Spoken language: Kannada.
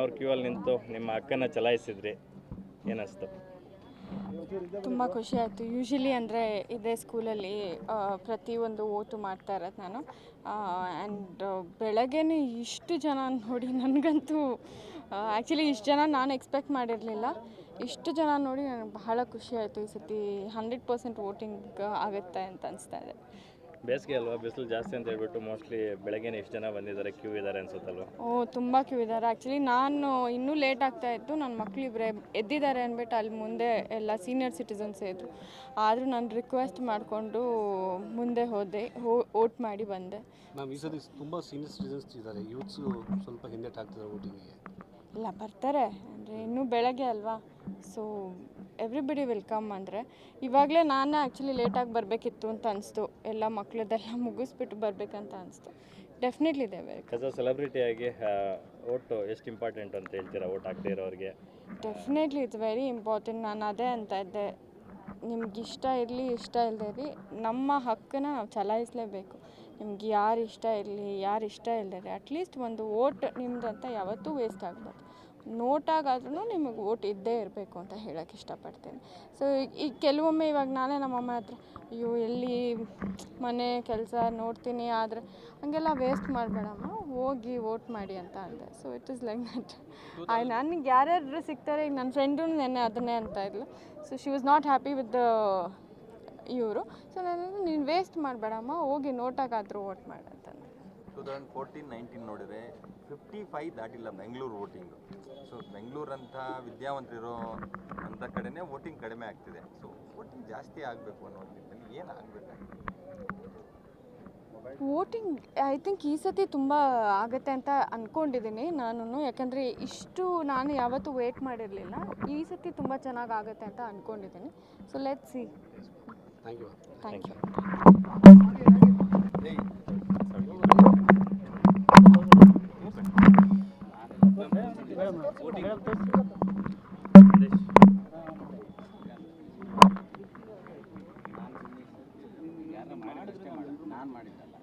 ಅವರ್ ಕ್ಯೂ ಅಲ್ಲಿ ನಿಂತು ನಿಮ್ಮ ಅಕ್ಕನ ಚಲಾಯಿಸಿದ್ರಿ. ಏನಿಸ್ತು? ತುಂಬ ಖುಷಿ ಆಯಿತು. ಯೂಶಲಿ ಅಂದರೆ ಇದೇ ಸ್ಕೂಲಲ್ಲಿ ಪ್ರತಿಯೊಂದು ಓಟು ಮಾಡ್ತಾ ಇರೋದು ನಾನು. ಆ್ಯಂಡ್ ಬೆಳಗ್ಗೆನೇ ಇಷ್ಟು ಜನ ನೋಡಿ ನನಗಂತೂ ಆ್ಯಕ್ಚುಲಿ ಇಷ್ಟು ಜನ ನಾನು ಎಕ್ಸ್ಪೆಕ್ಟ್ ಮಾಡಿರಲಿಲ್ಲ. ಇಷ್ಟು ಜನ ನೋಡಿ ನನಗೆ ಬಹಳ ಖುಷಿ ಆಯಿತು ಈ ಸತಿ ಹಂಡ್ರೆಡ್ ಪರ್ಸೆಂಟ್ ವೋಟಿಂಗ್ ಆಗುತ್ತೆ ಅಂತ ಅನಿಸ್ತಾ ಇದೆ. ಬೇಸಿಗೆ ಅಲ್ವಾ? ಬಿಸಿಲು ಜಾಸ್ತಿ ಅಂತ ಹೇಳ್ಬಿಟ್ಟು ಮೋಸ್ಟ್ಲಿ ಬೆಳಗ್ಗೆನೇ ಎಷ್ಟು ಜನ ಬಂದಿದ್ದಾರೆ ಕ್ಯೂ ಇದ್ದಾರೆ ಅನ್ಸುತ್ತಲ್ವಾ? ಓ ತುಂಬ ಕ್ಯೂ ಇದ್ದಾರೆ. ಆ್ಯಕ್ಚುಲಿ ನಾನು ಇನ್ನೂ ಲೇಟ್ ಆಗ್ತಾ ಇತ್ತು. ನನ್ನ ಮಕ್ಕಳು ಇಬ್ಬರೇ ಎದ್ದಿದ್ದಾರೆ ಅಂದ್ಬಿಟ್ಟು ಅಲ್ಲಿ ಮುಂದೆ ಎಲ್ಲ ಸೀನಿಯರ್ ಸಿಟಿಸನ್ಸ್ ಇದ್ದರು ಆದರೂ ನಾನು ರಿಕ್ವೆಸ್ಟ್ ಮಾಡಿಕೊಂಡು ಮುಂದೆ ಹೋದೆ ವೋಟ್ ಓಟ್ ಮಾಡಿ ಬಂದೆ. ಮ್ಯಾಮ್ ಈ ಸತಿ ತುಂಬ ಸೀನಿಯರ್ ಸಿಟಿಸನ್ಸ್ ಇದ್ದಾರೆ. ಯೂತ್ಸು ಸ್ವಲ್ಪ ಹಿಂದೆ ಆಗ್ತಿದ್ದಾರೆ ವೋಟಿಂಗಿಗೆ ಇಲ್ಲ ಬರ್ತಾರೆ. ಅಂದರೆ ಇನ್ನೂ ಬೆಳಗ್ಗೆ ಅಲ್ವಾ? ಸೊ ಎವ್ರಿಬಡಿ ವೆಲ್ಕಮ್ ಅಂದರೆ ಇವಾಗಲೇ ನಾನೇ ಆ್ಯಕ್ಚುಲಿ ಲೇಟಾಗಿ ಬರಬೇಕಿತ್ತು ಅಂತ ಅನಿಸ್ತು. ಎಲ್ಲ ಮಕ್ಕಳದೆಲ್ಲ ಮುಗಿಸ್ಬಿಟ್ಟು ಬರಬೇಕಂತ ಅನಿಸ್ತು. ಡೆಫಿನೆಟ್ಲಿ ಇದೆ ವೆಲ್ಕಮ್ ಆಗಿ ಸೆಲೆಬ್ರಿಟಿಯಾಗಿ ಓಟು ಎಷ್ಟು ಇಂಪಾರ್ಟೆಂಟ್ ಅಂತ ಹೇಳ್ತೀರಾ? ಓಟ್ ಹಾಕದೇ ಇರೋರಿಗೆ? ಡೆಫಿನೆಟ್ಲಿ ಇಟ್ಸ್ ವೆರಿ ಇಂಪಾರ್ಟೆಂಟ್ ನಾನು ಅದೇ ಅಂತ ಇದ್ದೆ. ನಿಮ್ಗೆ ಇಷ್ಟ ಇರಲಿ ಇಷ್ಟ ಇಲ್ಲದೆ ಇರಲಿ ನಮ್ಮ ಹಕ್ಕನ್ನು ನಾವು ಚಲಾಯಿಸಲೇಬೇಕು. ನಿಮ್ಗೆ ಯಾರು ಇಷ್ಟ ಇರಲಿ ಯಾರು ಇಷ್ಟ ಇಲ್ಲದೆ ಅಟ್ಲೀಸ್ಟ್ ಒಂದು ಓಟ್ ನಿಮ್ದು ಅಂತ ಯಾವತ್ತೂ ವೇಸ್ಟ್ ಆಗಬಾರ್ದು. ನೋಟಾಗಾದ್ರೂ ನಿಮಗೆ ಓಟ್ ಇದ್ದೇ ಇರಬೇಕು ಅಂತ ಹೇಳೋಕ್ಕೆ ಇಷ್ಟಪಡ್ತೀನಿ. ಸೊ ಈಗ ಕೆಲವೊಮ್ಮೆ ಇವಾಗ ನಾನೇ ನಮ್ಮಮ್ಮ ಹತ್ರ ಅಯ್ಯೋ ಎಲ್ಲಿ ಮನೆ ಕೆಲಸ ನೋಡ್ತೀನಿ ಆದರೆ ಹಂಗೆಲ್ಲ ವೇಸ್ಟ್ ಮಾಡಬೇಡಮ್ಮ ಹೋಗಿ ವೋಟ್ ಮಾಡಿ ಅಂತ ಅಂದೆ. So it is like that I ನನಗೆ ಯಾರ್ಯಾರು ಸಿಗ್ತಾರೆ ಈಗ ನನ್ನ ಫ್ರೆಂಡು ನೆನ್ನೆ ಅದನ್ನೇ ಅಂತ ಇದ್ಲು. So she was not happy with the ಇವರು. ಸೊ ನಾನು ನೀನು ವೇಸ್ಟ್ ಮಾಡಬೇಡಮ್ಮ ಹೋಗಿ ನೋಟಾಗಾದರೂ ವೋಟ್ ಮಾಡಿ ಅಂತಂದೆ ಟೂ ತೌಸಂಡ್ ಫೋರ್ಟೀನ್ ನೈನ್ಟೀನ್ ನೋಡಿದ್ರೆ ಫಿಫ್ಟಿ ಫೈವ್ ದಾಟಿಲ್ಲ ಬೆಂಗಳೂರು ವೋಟಿಂಗು ಸೊ ಬೆಂಗಳೂರಂಥ ವಿದ್ಯಾವಂತರಿರೋ ಅಂಥ ಕಡೆನೇ ವೋಟಿಂಗ್ ಕಡಿಮೆ ಆಗ್ತಿದೆ. ಸೊ ವೋಟಿಂಗ್ ಜಾಸ್ತಿ ಆಗಬೇಕು ಅನ್ನೋ ನಿಟ್ಟಿನಲ್ಲಿ ಏನು ಆಗಬೇಕಾಗಿದೆ ವೋಟಿಂಗ್ ಐ ಥಿಂಕ್ ಈ ಸತಿ ತುಂಬ ಆಗುತ್ತೆ ಅಂತ ಅಂದ್ಕೊಂಡಿದ್ದೀನಿ ನಾನು ಯಾಕಂದರೆ ಇಷ್ಟು ನಾನು ಯಾವತ್ತೂ ವೇಟ್ ಮಾಡಿರಲಿಲ್ಲ. ಈ ಸತಿ ತುಂಬ ಚೆನ್ನಾಗಿ ಆಗುತ್ತೆ ಅಂತ ಅಂದ್ಕೊಂಡಿದ್ದೀನಿ so let see thank you thank you ನಾನು ಮಾಡಿದ್ದಲ್ಲ.